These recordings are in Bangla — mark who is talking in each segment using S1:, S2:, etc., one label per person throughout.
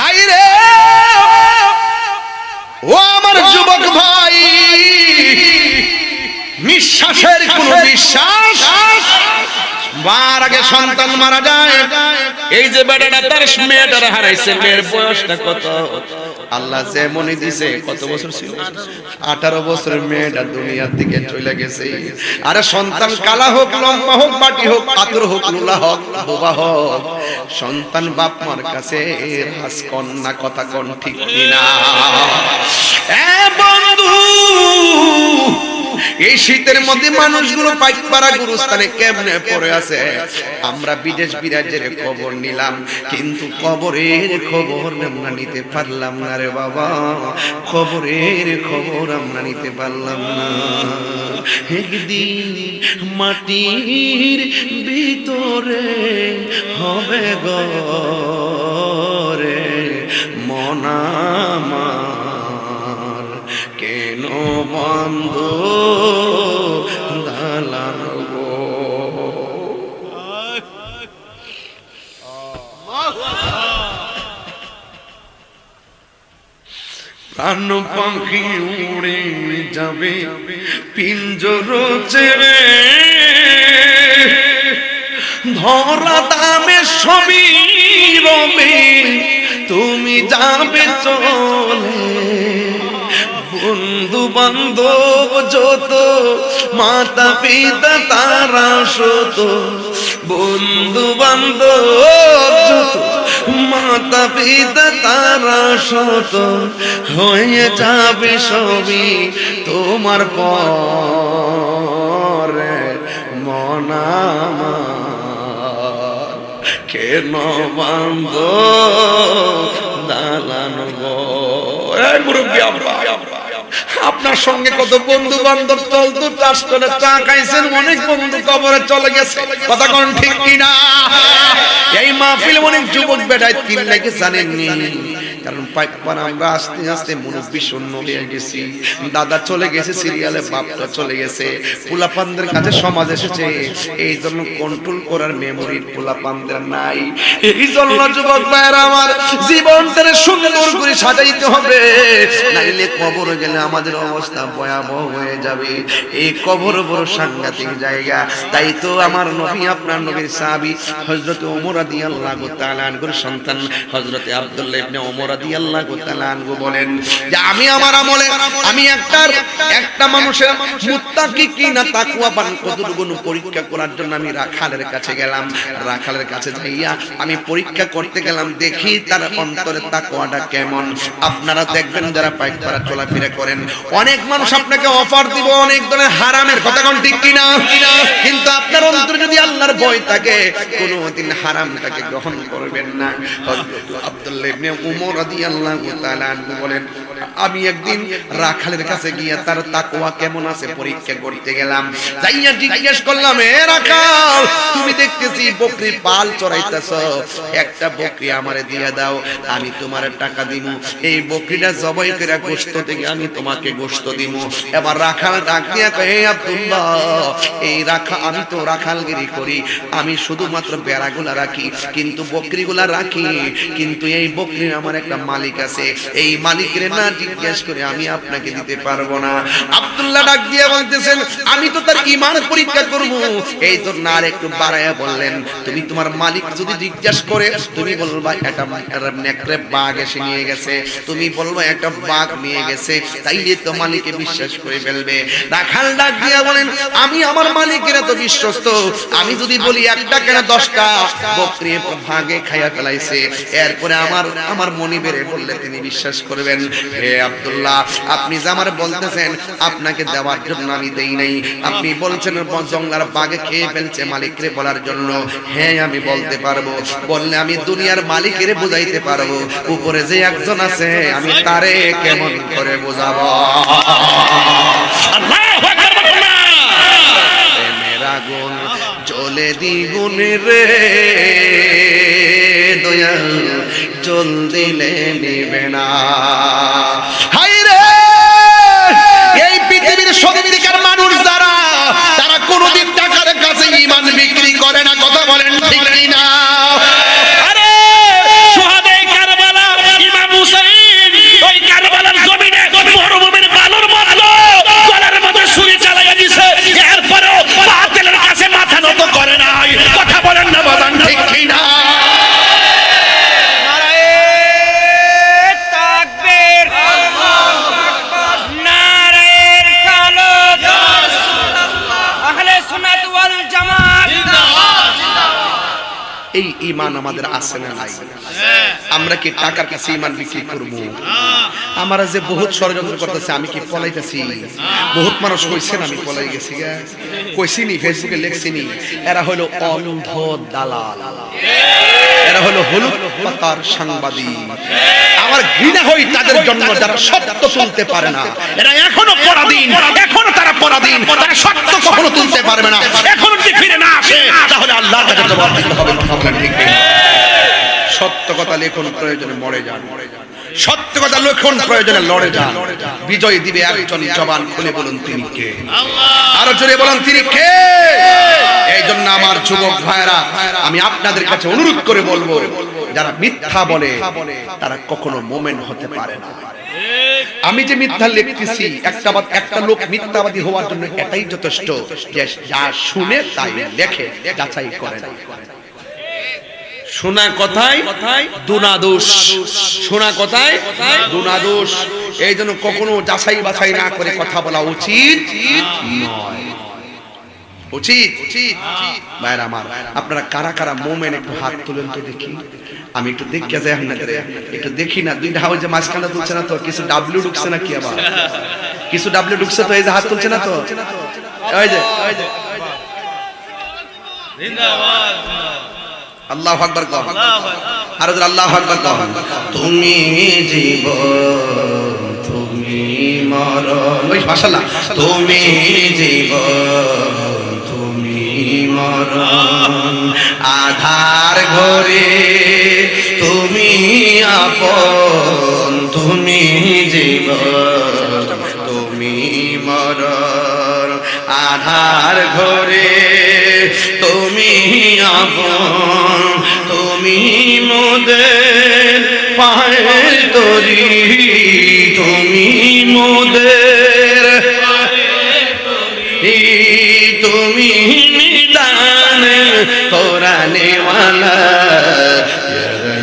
S1: হাই রে ও আমার যুবক ভাই নিঃশ্বাসের কোন নিঃশ্বাস মার আগে সন্তান মারা যায়। এই যে বেটাটা তার মেয়েটারে হারাইছে মেয়ের বয়সটা কত? আল্লাহ যে মনে দিছে, কত বছর ছিল? আঠারো বছরের মেয়েটা দুনিয়ার দিকে চলে গেছে। আরে সন্তান কালা হোক, লম্বা হোক মাটি হোক পাথর হোক, লুলা হোক, বোবা হোক, সন্তান বাপ মার কাছে রাজকন্যা কথা কন ঠিক কিনা? এ বন্ধু এই শীতের মধ্যে মানুষগুলো পাইকপাড়া গুরুস্থানে কেমনে পড়ে আছে? আমরা বিদেশ বিরাজের খবর নিলাম, কিন্তু কবরের খবর আমরা নিতে পারলাম না রে বাবা। খবরের খবর আমরা নিতে পারলাম না। একদিন মাটির ভিতরে হবে গরে পাখি উড়ে যাবে, পিঞ্জর ছেড়ে। ধরা দামে সবই রবে, তুমি যাবে চলে। বন্ধু বান্ধব যত মাতা পিতা তারা শত বন্ধু বান্ধব যত। মাতা পিতা তারা শত হয়ে যাবে সবই তোমার পরে মনামা কেন বান্ধ দালান গো? মুরব্বী আপনার সঙ্গে কত বন্ধু বান্ধব চলতো চাষ করে চা খাইছেন, অনেক বন্ধু কবরে চলে গেছে। কথা কোন ঠিক কিনা? এই মাহফিল অনেক যুবক বেটায় তিন লেগে জানেননি কারণ পাইকপান আমরা আস্তে আস্তে মুরব্বী শূন্য হয়ে গেছি। দাদা চলে গেছে, সিরিয়ালে বাপটা চলে গেছে। পোলাপানদের কাছে সমাজ এসেছে। এই জন্য কন্ট্রোল করার মেমোরির পোলাপানদের নাই। এই জন্য যুবক ভাইয়েরা আমার জীবনটারে সুন্দর করে সাজাইতে হবে। নাইলে কবর গেলে আমাদের অবস্থা ভয়াবহ হয়ে যাবে। এই কবর বড় সাংঘাতিক জায়গা। তাই তো আমার নবী, আপনার নবীর সাহাবী হযরত ওমর রাদিয়াল্লাহু তাআলা আনহুর সন্তান হযরত আব্দুল্লাহ ইবনে ওমর আমি পরীক্ষা করতে গেলাম, দেখি তার অন্তরে তাকওয়াটা কেমন। আপনারা দেখবেন যারা পাইক পাড়া চলাফেরা করেন, অনেক মানুষ আপনাকে অফার দিব, অনেক ধরনের হারামের কথা কোন ঠিক কিনা? কিন্তু আপনার অন্তরে যদি আল্লাহর ভয় থাকে, কোনোদিন হারামটাকে গ্রহণ করবেন না। আব্দুল্লাহ উমর রাদিয়াল্লাহু তাআলা বলেন আমি একদিন রাখালের কাছে গিয়ে তার তাকওয়া কেমন আছে পরীক্ষা করতে গেলাম। যাইয়া জিজ্ঞেস করলাম, এ রাখাল, তুমি দেখতেছি বকরি পাল চড়াইতেছ। একটা বকরি আমারে দিয়ে দাও, আমি তোমার টাকা দিব এই বকরিটা জবাই করে গোশত থেকে আমি তোমাকে গোশত দিব এবার রাখাল ডাক দিয়া হে আব্দুল্লাহ, এই রাখা, আমি তো রাখালগিরি করি। আমি শুধুমাত্র বেড়াগুলা রাখি, কিন্তু বকরিগুলা রাখি। কিন্তু এই বকরির আমার একটা মালিক আছে। এই মালিকের না জিজ্ঞেস করে, আমি আপনাকে দিতে পারব না। আব্দুল্লাহ ডাক দিয়ে বলতেছেন, আমি তো তার ইমান পরীক্ষা করব। এই জন্য আর একটু বাড়ায়া বললেন, তুমি তোমার মালিক যদি জিজ্ঞাসা করে, তুমি বলবা, এটা নেকড়ে বাঘ এসে নিয়ে গেছে। তুমি বলবা একটা বাঘ নিয়ে গেছে। তাইলে তো মালিকে বিশ্বাস করে ফেলবে। রাখাল ডাক দিয়া বলেন, আমি আমার মালিকের এত বিশ্বস্ত। আমি যদি বলি একটা কেন দশটা, বকরি ভাগে খাইয়া ফেলাইছে। এরপরে আমার আমার মনি বেড়ে বললে তিনি বিশ্বাস করবেন। হে আব্দুল্লাহ আপনি যে আমার বলতেছেন আপনাকে দেওয়ার জন্য আমি দেই নাই। আপনি বলছেন জঙ্গলার বাগে খেয়ে ফেলছে মালিকরে বলার জন্য। হ্যাঁ আমি বলতে পারব বললে আমি দুনিয়ার মালিকেরে বুঝাইতে পারব। উপরে যে একজন আছে আমি তারে কেমন করে বোঝাবো?
S2: আল্লাহু আকবার বলুন
S1: আগুন জ্বলে রে। দয়াল জল দিলে নিবে না। হাই নাই আমরা কি টাকার কাছে ইমান বিক্রি করব? আমার যে বহুত ষড়যন্ত্র করতেছে, আমি কি পলাইতেছি? বহুত মানুষ কইছেন আমি পলাই গেছি কইছিনি ফেসবুকে এরা হলো অন্ধ দালাল। এরা হলো হলুদ পাতার সাংবাদিক। আমার ঘৃণা হই তাদের জন্য যারা সত্য তুলতে পারে না। এরা এখনও পরাধীন, এখনও তারা পরাধীন, তারা সত্য কখনো তুলতে পারবে না। এখনও যদি ফিরে না আসে? তাহলে কাছে জবাব দিতে হবে ঠিক? সত্য কথা লেখন, প্রয়োজনে মরে যান। সত্য কথা লেখন, প্রয়োজনে লড়ে যান। বিজয় দিবে একজন জবান, খুলে বলুন তিনি কে? আরও জোরে বলুন, তিনি কে? এই জন্য আমার যুবক ভাইরা আমি আপনাদের কাছে অনুরোধ করে বলব, যারা মিথ্যা বলে, তারা কখনো মোমেন্ট হতে পারে না। আমি যে মিথ্যা লিখতেছি, একটা একটা লোক মিথ্যাবাদী হওয়ার জন্য এটাই যথেষ্ট যা শুনে তাই লেখে, যাচাই করে না। শোনা কথায় দুনাদোষ। শোনা কথায় দুনাদোষ। এই জন্য কখনো যাচাই বাছাই না করে কথা বলা উচিত উচিত? ভাইরা আমার, আপনারা কারা কারা মোমেন একটু হাত তুলেন তো দেখি। আমি একটু দেখে, যাই আপনাদের একটু দেখি না। দুইটা হাওয়াই যে মাঝখানটা তুলছে না তো, কিছু ডাব্লিউ ঢুকছে না কি আবার? কিছু ডাব্লিউ ঢুকছে তো, এই যে হাত তুলছে না তো? ওই যে ওই যে। আল্লাহ আকবার কহ আর আল্লাহ আকবার। কহ তুমি জীব তুমি মরণ ওই মাশাআল্লাহ। তুমি জীব তুমি মরণ আধার ঘরে তুমি আপন তুমি জীব তুমি মরণ আধার ঘরে আপন তুমি মোদের পায়ের তরি তুমি মোদের তুমি নিদান তোরা ওয়ালা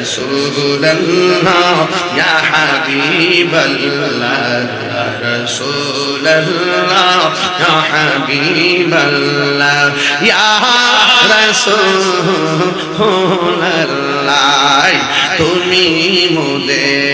S1: رسول الله يا حبيب الله يا رسول الله يا حبيب الله يا رسول الله তুমি মোদের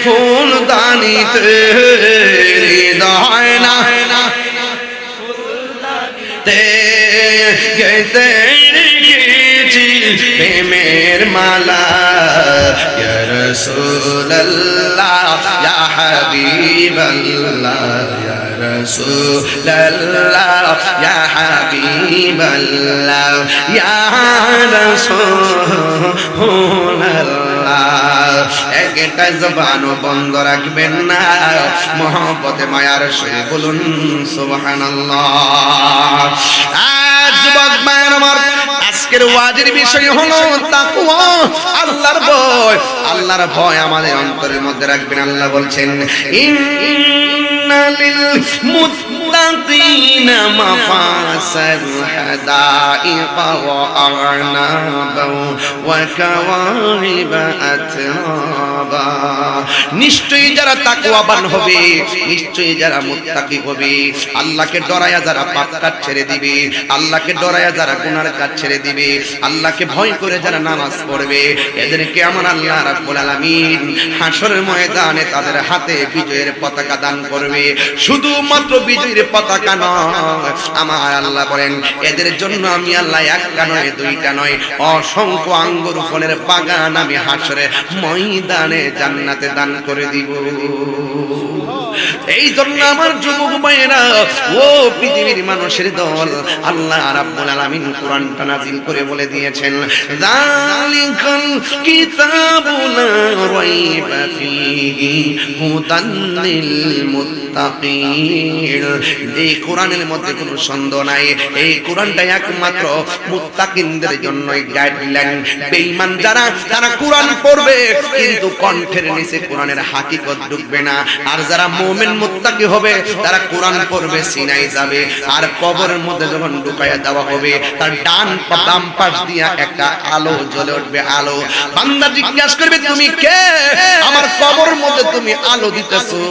S1: ফুল দানিতে হৃদয় না। গেতে গেছি প্রেমের মালা। রাসূলুল্লাহ, ইয়া হাবিবাল্লাহ, ইয়া রাসূলুল্লাহ, ইয়া হাবিবাল্লাহ, ইয়া রাসূলুল্লাহ একটা জবানও বন্ধ রাখবেন না। মহব্বতে, মায়ার সঙ্গে বলুন, সুবহানাল্লাহ। আজ যুবক আজকের ওয়াজের বিষয় হলো তাকওয়া। আল্লাহর ভয় আল্লাহর ভয় আমাদের অন্তরের মধ্যে রাখবেন, আল্লাহ বলছেন, ইন্নালিল মুত্তাকিনা মাফাসাল হাদাইকা ওয়া আ'নাবা ওয়া কাওয়াইবা আতরাবা নিশ্চয়ই যারা তাকওয়াবান হবে, নিশ্চয়ই যারা মুত্তাকি হবে, আল্লাহকে ডরায়া যারা পাপ কাজ ছেড়ে দিবে, আল্লাহকে ডরায়া যারা গুনার কাজ ছেড়ে দিবে, আল্লাহকে ভয় করে যারা নামাজ পড়বে, এদেরকে আমার আল্লাহ রাব্বুল আলামিন হাসরের ময়দানে তাদের হাতে বিজয়ের পতাকা দান করবে। শুধুমাত্র বিজয়ের পতাকা নয়, আমার আল্লাহ বলেন, এদের জন্য আমি আল্লাহ একটা নয়, দুইটা নয়, অসংখ্য আঙ্গুর ফলের বাগান আমি হাসরে ময়দানে জান্নাতে দান করে দিব। এই জন্য আমার যুবক ভাইয়েরা, ও পৃথিবীর মানুষের দল, আল্লাহ রাব্বুল আলামিন কোরআনটা নাজিল করে বলে দিয়েছেন, যালিকাল কিতাবু লা রাইবা ফীহি হুদান লিল মুত্তাকিন এই কোরআনের মধ্যে কোনো সন্দেহ নাই। এই কোরআনটা একমাত্র মুত্তাকিনদের জন্যই গাইডলাইন বেঈমান যারা, তারা কোরআন পড়বে, কিন্তু কণ্ঠের নিচে কোরআনের হাকিকত ঢুকবে না। আর যারা মুমিন মুত্তাকি হবে, তারা কোরআন পড়বে, সিনাই যাবে। আর কবরের মধ্যে যখন ঢুকাইয়া দেওয়া হবে, তার ডান বাম পাশ দিয়া একটা আলো জ্বলে উঠবে, আলো। বান্দা জিজ্ঞাসা করবে, তুমি কে? আমার কবরের মধ্যে তুমি আলো দিতেছো?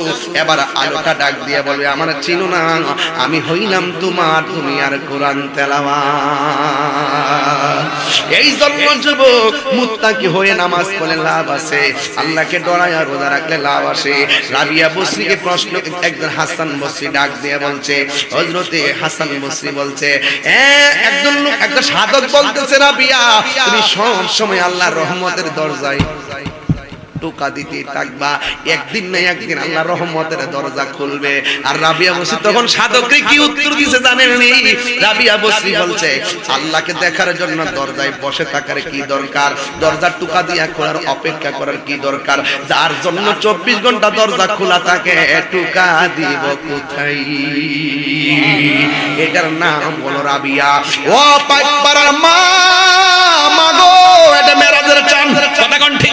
S1: এবার আলোটা ডাক দিয়ে বলবে, আমার চিনো না, আমি হইলাম তোমার তুমি আর কোরআন তেলাওয়া এই জন্য যুবক মুত্তাকি হয়ে নামাজ পড়লে লাভ আছে। আল্লাহকে ডরাইয়া রোজা রাখলে লাভ আসে। রাবিয়া বসরিকে প্রশ্ন একজন হাসান বসরি ডাক দিয়ে বলছে হজরতে হাসান বসরি বলছে একজন লোক একটা সাধক বলতেছে রাবিয়া, তুমি সব সময় আল্লাহর রহমতের দরজায় টোকা দিতে থাকবা। একদিন না একদিন আল্লাহ রহমতের দরজা খুলবে। আর রাবিয়া বসরি তখন সাধককে কি উত্তর দিছে জানেন নি? রাবিয়া বসরি বলছে, আল্লাহকে দেখার জন্য দরজায় বসে থাকার কি দরকার? দরজা টুকা দিয়া খোলার অপেক্ষা করার কি দরকার? যার জন্য চব্বিশ ঘণ্টা দরজা খোলা থাকে, টুকা দিব কোথায়? এটার নাম হলো রাবিয়া। ও পাইপাড়ার মা মাগো এটা মেরাজের চান। কথা কোন ঠিক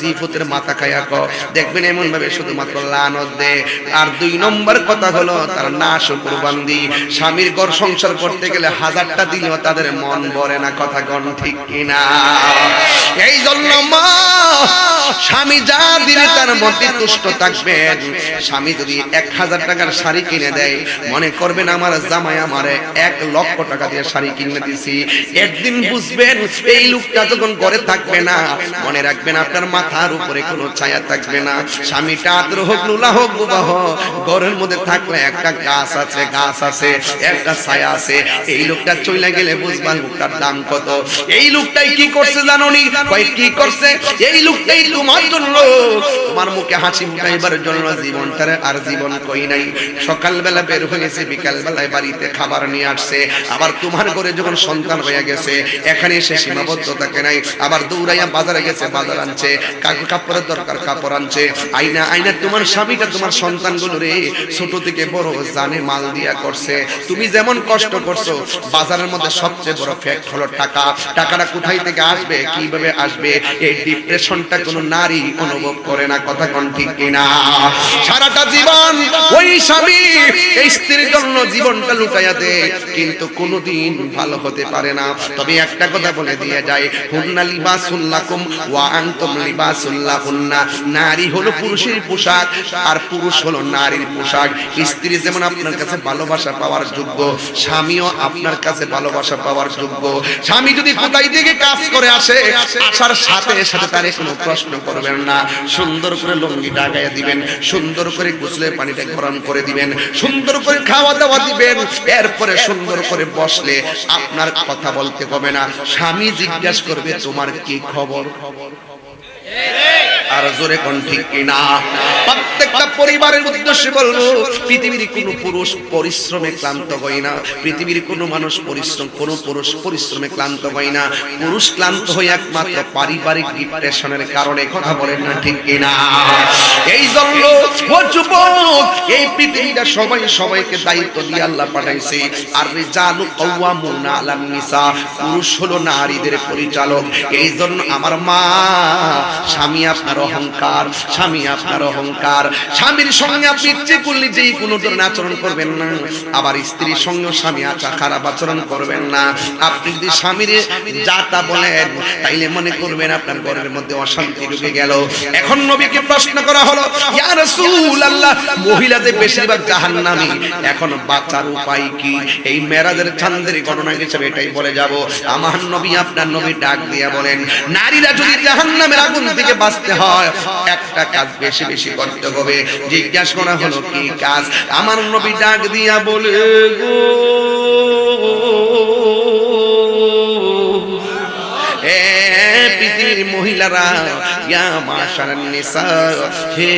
S1: জিফুতের মাথা খায়া ক দেখবেন এমন ভাবে শুধুমাত্র লানত দে। আর দুই নম্বর কথা হলো তার না শুকুরবান্দি স্বামীর ঘর সংসার করতে গেলে হাজারটা দিনও তাদের মন ভরে না, কথা গণ ঠিক কিনা? এই জন্য স্বামী যা দিলে তার মধ্যে তুষ্ট থাকবেন। স্বামী যদি এক হাজার টাকার শাড়ি কিনে দেয়, মনে করবেন আমার জামাই আমারে এক লক্ষ টাকা দিয়ে শাড়ি কিনে দিছি একদিন বুঝবেন, এই লোকটা যখন ঘরে থাকবে না, মনে রাখবেন আপনার মাথার উপরে কোনো ছায়া থাকবে না। স্বামীটা আদর হোক, লুলা হোক, বুবা হোক, ঘরের মধ্যে থাকলে একটা গাছ আছে গাছ আছে, একটা ছায়া আছে। এই লোকটা চলে গেলে বুঝবা লোকটার দাম কত। এই লোকটাই কি করছে জানো নি কয় কি করছে? এই লোকটাই তোমার জন্য তোমার মুখে হাসি মুখাইবার জন্য জীবনটারে আর জীবন কই নাই। সকালবেলা বের হয়েছে বাড়িতে খাবার নিয়ে আসছে। আবার তোমার ঘরে যখন সন্তান হয়ে গেছে এখানে এসে সীমাবদ্ধতাকে নাই? আবার দৌড়াইয়া বাজারে গেছে বাজার আনছে কাপড়ের দরকার কাপড় আনছে। আইনা আইনা তোমার স্বামীটা তোমার সন্তানগুলো রে ছোট থেকে বড় জানে মাল দিয়া করছে। তুমি যেমন কষ্ট করছ বাজারের মধ্যে সবচেয়ে বড় ফ্যাক্ট হলো টাকা। টাকাটা কোথায় থেকে আসবে কীভাবে আসবে, এই ডিপ্রেশনটা কোনো নারী অনুভব করে না, কথা কোন ঠিক কিনা? সারাটা জীবন ওই স্বামী এই স্ত্রীর জন্য জীবনটা লুকাইয়া দেয়, কিন্তু কোনোদিন ভালো হতে পারে না। তবে একটা কথা বলে দিয়ে যায়, হুন্না লিবাসুল্লাকুম ওয়া আনতুম লিবাসুল্লাহুন্না নারী হলো পুরুষের পোশাক, আর পুরুষ হলো নারীর পোশাক। স্ত্রী যেমন আপনার কাছে ভালোবাসা পাওয়ার যোগ্য, স্বামীও আপনার কাছে ভালোবাসা পাওয়ার যোগ্য। স্বামী যদি কোথায় থেকে কাজ করে আসে আসার সাথে সাথে তার কোনো প্রশ্ন করবেন না। সুন্দর করে লঙ্গিটা আগায় দিবেন, সুন্দর করে গুছলে পানিটা গরম করে দিবেন, সুন্দর করে খাওয়া দাওয়া দিবেন, এরপরে সুন্দর করে বসলে আপনার কথা বলতে হবে না। স্বামী জিজ্ঞাসা করবে, তোমার কি খবর? খবর আর জোরে কোন ঠিক কিনা? প্রত্যেকটা পরিবারের উদ্দেশ্যে বলব, পৃথিবীর কোনো পুরুষ পরিশ্রমে ক্লান্ত হয় না। পৃথিবীর কোনো মানুষ পরিশ্রম, কোনো পুরুষ পরিশ্রমে ক্লান্ত হয় না। পুরুষ ক্লান্ত হয়ে একমাত্র পারিবারিক ডিপ্রেশনের কারণে কথা বলেন না ঠিক কিনা? এই জন্য ও যুবক, এই পৃথিবীটা সবাই সবাইকে দায়িত্ব দিয়ে আল্লাহ পাঠাইছে। আর রিজালু কাওয়ামুনা আলান নিসা, পুরুষ হলো নারীদের পরিচালক। এই জন্য আমার মা, স্বামী আপনার অহংকার, স্বামী আপনার অহংকার। স্বামীর সঙ্গে আপনি ইচ্ছে করলে যেই কোনো ধরনের আচরণ করবেন না। আবার স্ত্রীর সঙ্গেও স্বামী আচা খারাপ আচরণ করবেন না। আপনি যদি স্বামীর যাতা বলেন, তাইলে মনে করবেন আপনার ঘরের মধ্যে অশান্তি ঢুকে গেল। এখন নবীকে প্রশ্ন করা হলো, ইয়া রাসূলুল্লাহ, মহিলা যে বেশিরভাগ জাহান্নামী, এখন বাঁচার উপায় কি? এই মেরাজের চাঁদের ঘটনা হিসেবে এটাই বলে যাব। আমার নবী আপনার নবী ডাক দিয়া বলেন, নারীরা যদি জাহান্নামের আগুন থেকে বাঁচতে হয় একটা কাজ বেশি বেশি করতে হবে। জিজ্ঞাসা করা হলো, কি কাজ? আমার নবী ডাক দিয়া বলে, গো, এ পৃথিবীর মহিলারা, ইয়া মাশারান হে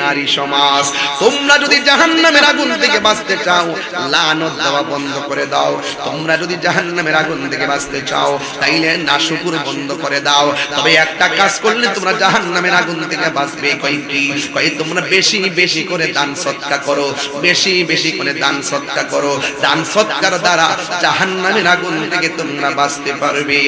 S1: নারী সমাজ, তোমরা যদি জাহান্নামের আগুন থেকে বাঁচতে চাও, লানত দেওয়া বন্ধ করে দাও। তোমরা যদি জাহান্নামের আগুন থেকে বাঁচতে চাও, তাইলে নাশুকুর বন্ধ করে দাও। তবে একটা কাজ করলে তোমরা জাহান্নামের আগুন থেকে বাঁচবে কই কি কই তোমরা বেশি বেশি করে দান সৎকা করো, বেশি বেশি করে দান সৎকা করো। দান সৎকার দ্বারা জাহান্নামের আগুন থেকে তোমরা বাঁচতে পারবে।